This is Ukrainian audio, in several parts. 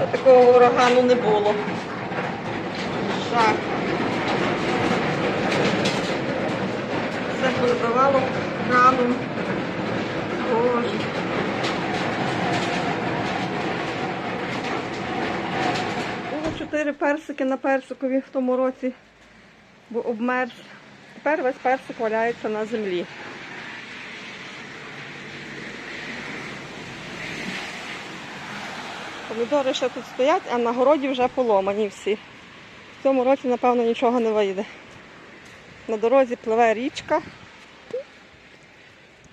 Ще такого урагану не було. Жах. Все позбивало краном. Боже. Було чотири персики на персикові в тому році, бо обмерз. Тепер весь персик валяється на землі. Помідори ще тут стоять, а на городі вже поломані всі. В цьому році, напевно, нічого не вийде. На дорозі пливе річка.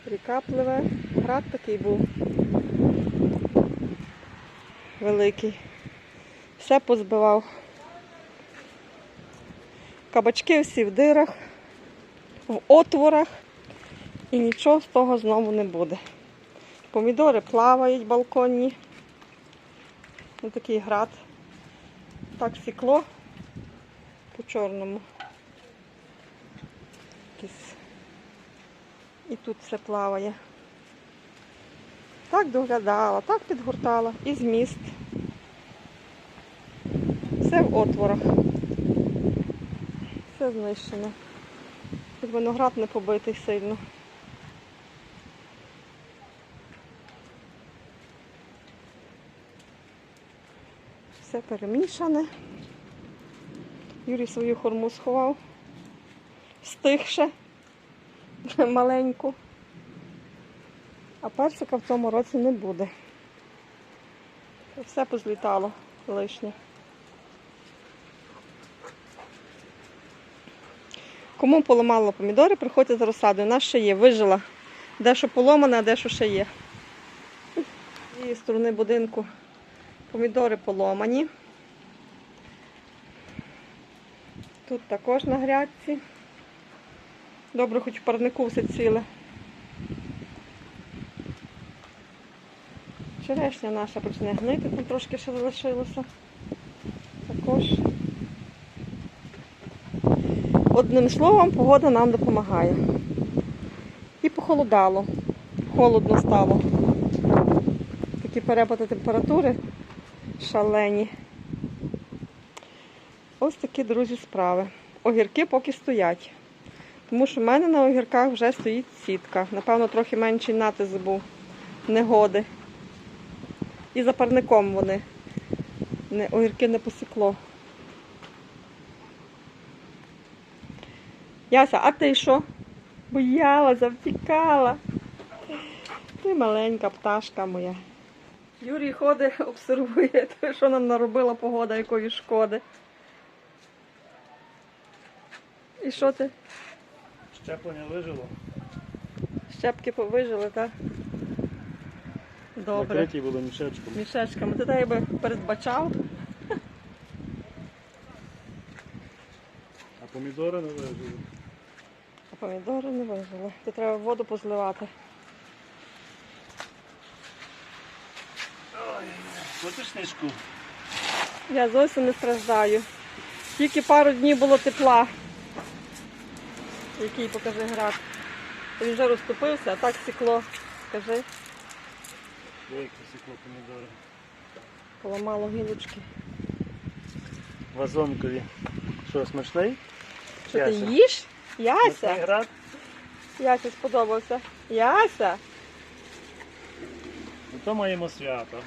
Ріка пливе. Град такий був. Великий. Все позбивав. Кабачки всі в дирах, в отворах і нічого з того знову не буде. Помідори плавають балконні. Ось такий град. Так сікло по чорному. І тут все плаває. Так доглядала, так підгортала. І зміст. Все в отворах. Все знищено. Виноград не побитий сильно. Все перемішане. Юрій свою хорму сховав. Стихше маленьку. А персика в цьому році не буде. Все позлітало лишнє. Кому поламало помідори, приходьте за розсадою. У нас ще є, вижила. Дещо поломане, а дещо ще є. З сторони будинку помідори поломані. Тут також на грядці. Добре, хоч в парнику все ціле. Черешня наша почне гнити, там трошки ще залишилося. Також. Одним словом, погода нам допомагає. І похолодало. Холодно стало. Такі перепади температури шалені. Ось такі, друзі, справи. Огірки поки стоять. Тому що в мене на огірках вже стоїть сітка. Напевно, трохи менший натиск був негоди. І за парником вони. Не, огірки не посікло. Яся, а ти що? Боялася, втікала. Ти маленька пташка моя. Юрій ходить, обсервує, що нам наробила погода, якої шкоди. І що ти? Щеплення вижило. Щепки повижили, так? Добре. Накриті були мішечком. Мішечками. Ти так якби передбачав. А помідори не вижили. А помідори не вижили. Ти треба воду позливати. Хочеш снижку? Я зовсім не страждаю. Тільки пару днів було тепла. Який покажи град. Він вже розтопився, а так сікло. Скажи, Велике сікло помідори. поламало гілочки. Вазонкові. Що, смачний? Що ти Яся. їш? Смачний Яся? град? Яся сподобався. Яся? Ну, то маємо свято.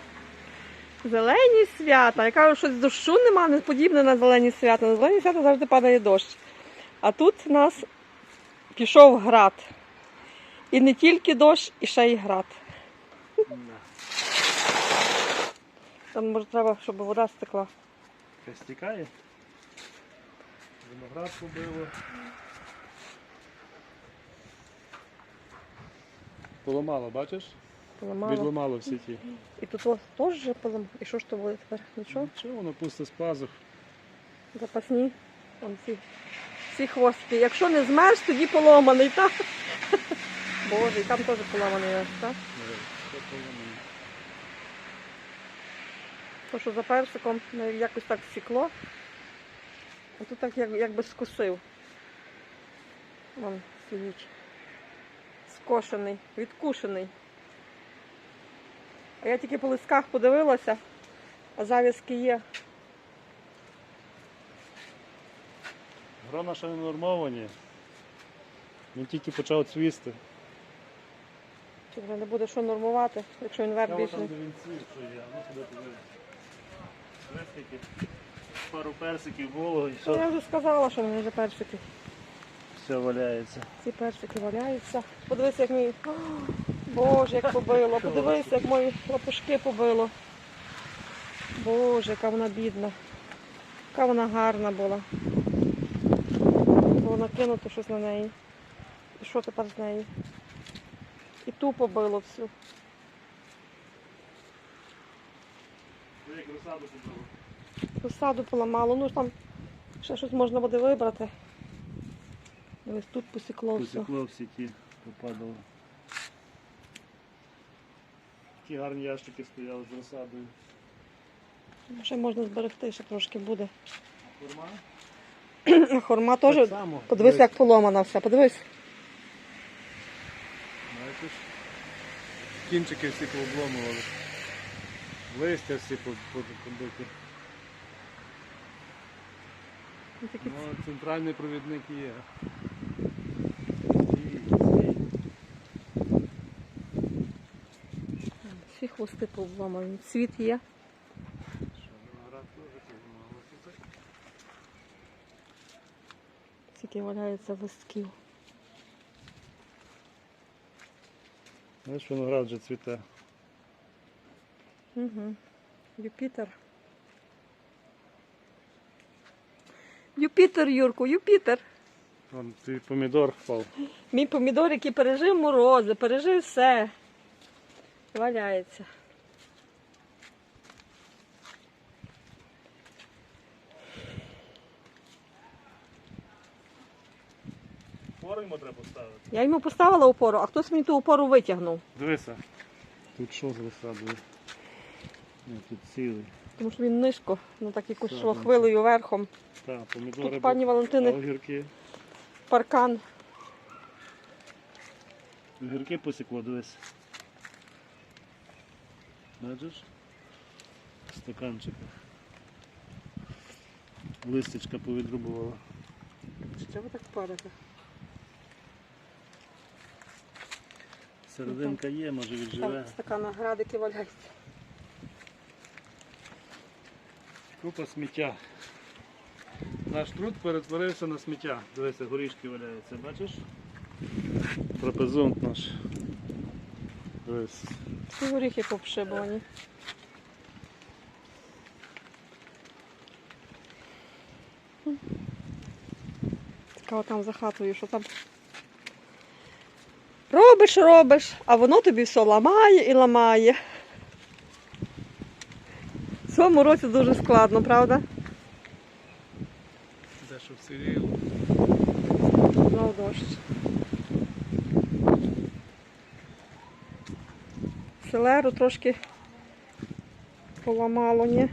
Зелені свята. Я кажу, що дощу нема, не подібне на зелені свята. На зелені свята завжди падає дощ. А тут у нас пішов град. І не тільки дощ, і ще й град. Там може треба, щоб вода стекла. Якась тікає. Виноград побило. Поламало, бачиш? Поламало. Відламало всі ті. І тут ось теж вже поламало. І що ж то буде тепер? Нічого? Чого воно пусте з пазух? Запасні. Вон ці, ці хвостики. Якщо не змерз, тоді поломаний, так? Боже, і там теж поламаний так? Е, що. То, що за персиком ну, якось так сікло. А тут так як, якби скусив. Вон стоїть. Скошений, відкушений. А я тільки по листках подивилася, А зав'язки є. Грона ще не нормовані. Він тільки почав цвісти. Чи вже не буде що нормувати, якщо Цікаво більше. там, де він цвіт, що є. Ну, куди подивитися. Пару персиків було і Ну, все, Я вже сказала, що в мене вже персики. все валяється. Ці персики валяються. Подивися, як мій. Боже, як побило. Подивися, як мої лапушки побило. Боже, яка вона бідна. Яка вона гарна була. Було накинути щось на неї. І що тепер з нею? І ту побило всю. Ну, розсаду побило. Розсаду поламало. Ну ж там ще щось можна буде вибрати. Ось тут посікло все. Посікло всі ті, попадало. Такі гарні ящики стояли з розсадою. Ще можна зберегти, ще трошки буде. Хорма теж. Так само. Подивись, як поломана вся. Подивись. Бачиш? Кінчики всі пообломували. Листя всі по- по- побиті. Ну, центральний провідник є. Хвости пообламані. Цвіт є. Скільки валяється листків. Знаєш, виноград вже цвіте. Угу. Юпітер. Юпітер, Юрку, Юпітер. Вон твій помідор впав. Мій помідор, який пережив морози, пережив все. Валяється. Пору йому треба поставити. Я йому поставила опору, а хтось мені ту опору витягнув. Дивися. Тут що з розсадою? Ні, тут цілий. Тому що він низько, ну так якось Так, йшло хвилею верхом. Так, помідори. Тут пані Валентини огірки. паркан. Огірки посікло, дивись. Бачиш? Стаканчик. Листячка повідрубувала. Що ви так парите? Серединка є, може відживе. Стакана градики валяються. Купа сміття. Наш труд перетворився на сміття. Дивися, горішки валяються, бачиш? Трапезунт наш. Дивись. Всі горіхи попшибувані. Цікаво там за хатою, що там. Робиш, робиш, а воно тобі все ламає і ламає. В цьому році дуже складно, правда? Де що всиріло. Знову дощ. Селеру трошки поламало, ні?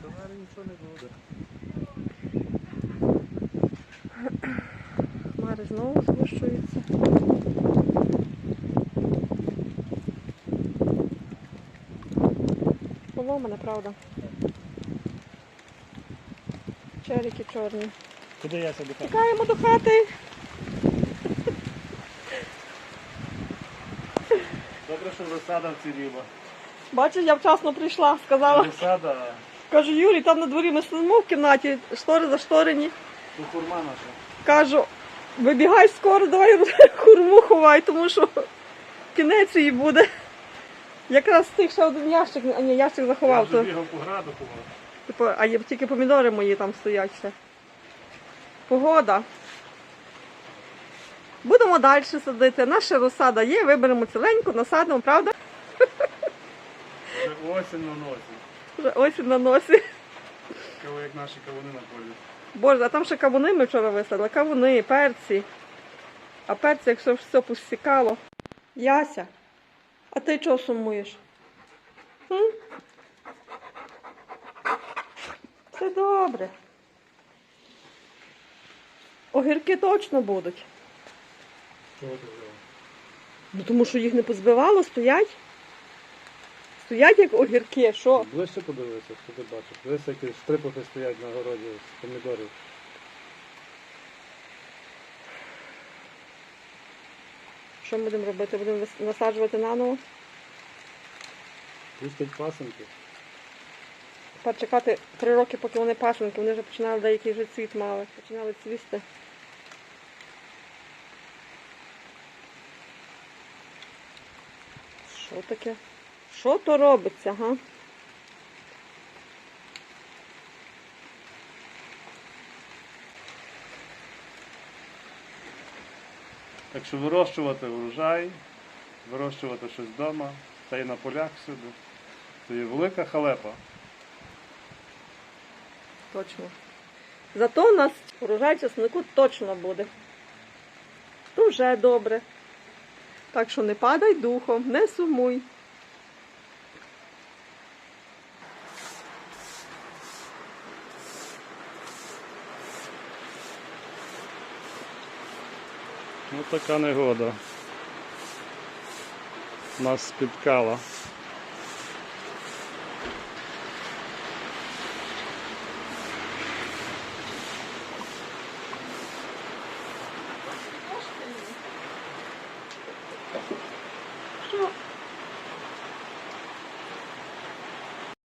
Селери нічого не буде. Хмари знову згущуються. Поломане, правда. Черіки чорні. Куди я сяду хати? Тікаємо до хати. Добре, що засада вціліла. Бачиш, я вчасно прийшла, сказала. Засада, Кажу, Юрій, там на дворі ми сидимо в кімнаті, штори зашторені. то хурма наша. Кажу, вибігай скоро, давай хурму ховай, тому що кінець її буде. Якраз тих ще один ящик, а ні, ящик Я заховав. вже бігав по граду ховав. типу, а є тільки помідори мої там стоять ще. Погода. Будемо далі садити. Наша розсада є, виберемо ціленьку, насадимо, правда? Вже осінь на носі. Вже осінь на носі. Кого як наші кавуни на полі. Боже, а там ще кавуни ми вчора висадили. Кавуни, перці. А перці, якщо все посікало. Яся, а ти чого сумуєш? М? Все добре. Огірки точно будуть. Чого ти взяла? Ну тому що їх не позбивало, стоять. Стоять як огірки, що? Ближче подивися, що ти бачиш. Дивися, які штрипухи стоять на городі з помідорів. Що ми будемо робити? Будемо вис- насаджувати наново? Пустять пасенки. Тепер чекати три роки, поки вони пасенки, вони вже починали деякий вже цвіт мали, починали цвісти. Що таке? Що то робиться, га? Так що вирощувати урожай, вирощувати щось вдома, та й на полях всюди. Це є велика халепа. Точно. Зато у нас урожай чеснику точно буде. Вже добре. Так що не падай духом, не сумуй. Ось така негода. Нас спіткала.